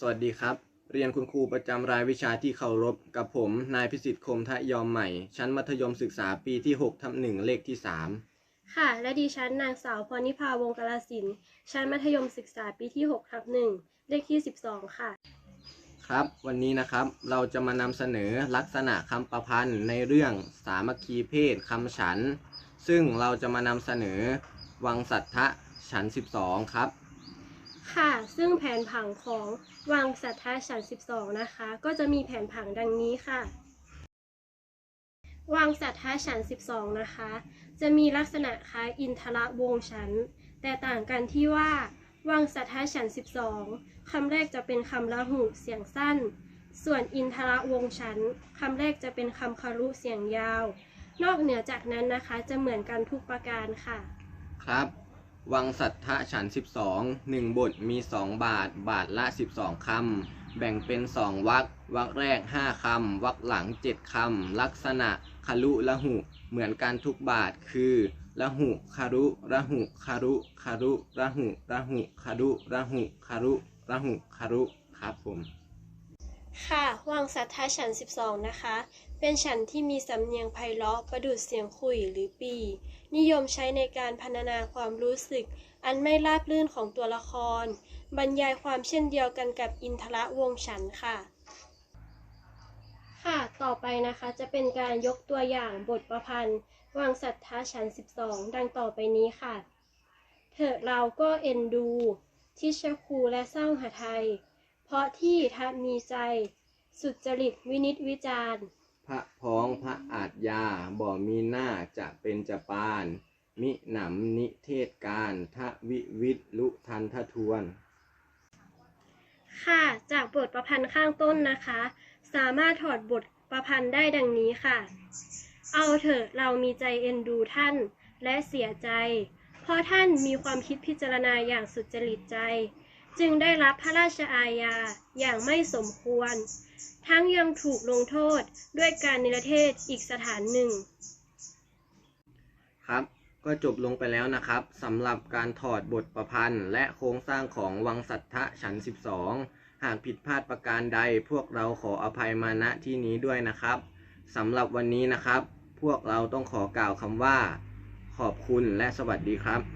สวัสดีครับ เรียนคุณครูประจำรายวิชาที่เคารพกับผม นายพิสิทธิ์คมทะยอมใหม่ ชั้นมัธยมศึกษาปีที่6ทับหนึ่งเลขที่ 3 ค่ะ และดิฉันนางสาวพรนิพาวงศ์กาลสินธุ์ชั้นมัธยมศึกษาปีที่6ทับหนึ่งเลขที่ 12 ค่ะ ครับ วันนี้นะครับเราจะมานำเสนอลักษณะคำประพันธ์ในเรื่องสามัคคีเพศคำฉัน ซึ่งเราจะมานำเสนอวังสัทธะฉัน 12 ครับ ค่ะ ซึ่งแผนผังของวังสัทธาฉัน 12 นะคะ ก็จะมีแผนผังดังนี้ค่ะ วังสัทธาฉัน 12 นะคะ จะมีลักษณะคล้ายอินทรวงศ์ฉันแต่ต่างกันที่ว่า วังสัทธาฉัน 12 คำแรกจะเป็นคำละหุเสียงสั้น ส่วนอินทรวงศ์ฉันคำแรกจะเป็นคำคารุเสียงยาว นอกเหนือจากนั้นนะคะ จะเหมือนกันทุกประการค่ะ ครับ วังสัทธะฉัน 12 1 บทมี 2 บาท บาทละ 12 คำ แบ่งเป็น 2วรรควรรคแรก 5 คำวรรคหลัง 7 คำ ลักษณะคารุละหุ เหมือนกันทุกบาทคือละหุคารุละหุคารุคารุละหุละหุคารุละหุคารุละหุคารุครับผม ค่ะวังสัทธาฉัน 12 นะคะ เป็นฉันที่มีสำเนียงไพเราะประดุดเสียงขุยหรือปี นิยมใช้ในการพรรณนาความรู้สึก อันไม่ราบรื่นของตัวละคร บรรยายความเช่นเดียวกันกับอินทรวงฉันท์ค่ะ ค่ะ ต่อไปนะคะจะเป็นการยกตัวอย่างบทประพันธ์วังสัทธาฉัน 12 ดังต่อไปนี้ค่ะ เถอะเราก็เอ็นดูที่ชคูและเศร้าหไทย ราะที่ทัมีใจ สุจริตวินิจวิจารณ์พระพ้องพระอาจยาบ่มีหน้าจะเป็นจะปาน มิหนำนิเทศการทะวิวิทลุทันททวน ค่ะ จากบทประพันธ์ข้างต้นนะคะ สามารถถอดบทประพันธ์ได้ดังนี้ค่ะ เอาเถอะเรามีใจเอ็นดูท่านและเสียใจ เพราะท่านมีความคิดพิจารณาอย่างสุจริตใจ จึงได้รับพระราชอาญาอย่างไม่สมควร ทั้งยังถูกลงโทษด้วยการนิรเทศอีกสถานหนึ่ง ครับ ก็จบลงไปแล้วนะครับสำหรับการถอดบทประพันธ์ และโครงสร้างของวังสัทธะฉัน12 หากผิดพลาดประการใดพวกเราขออภัยมาณที่นี้ด้วยนะครับสำหรับวันนี้นะครับ พวกเราต้องขอกล่าวคำว่า ขอบคุณและสวัสดีครับ